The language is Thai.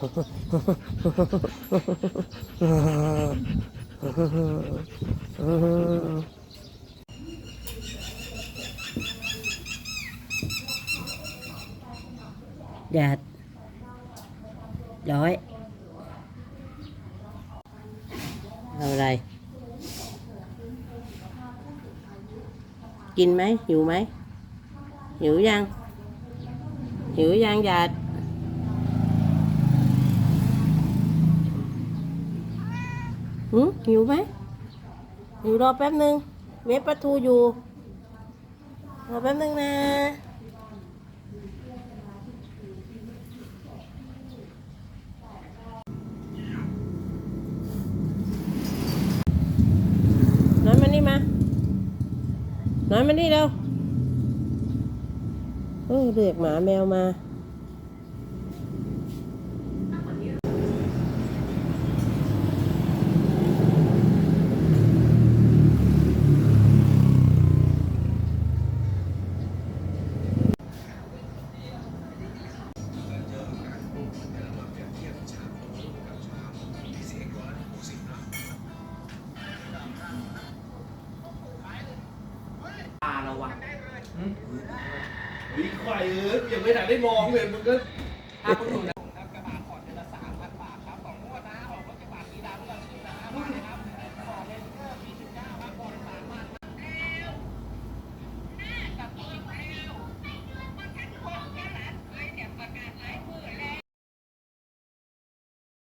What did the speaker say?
dạ. Đói rồi đây. Kinh mấy? Nhiều mấy? Nhiều răng? Nhiều răng dệt หมหิวไหมหิวยังหิวยังหยาดหืมหิวไหมหิวรอแป๊บนึง เวฟปลาทูอยู่ รอแป๊บนึงนะ น้อยมานี่มา น้อยมานี่เร็วเออเรียกหมาแมวมา วิ่งควายเอ้ยยังไม่ทันได้มองเลยมึงก็ ถ้าพวกหนูนะ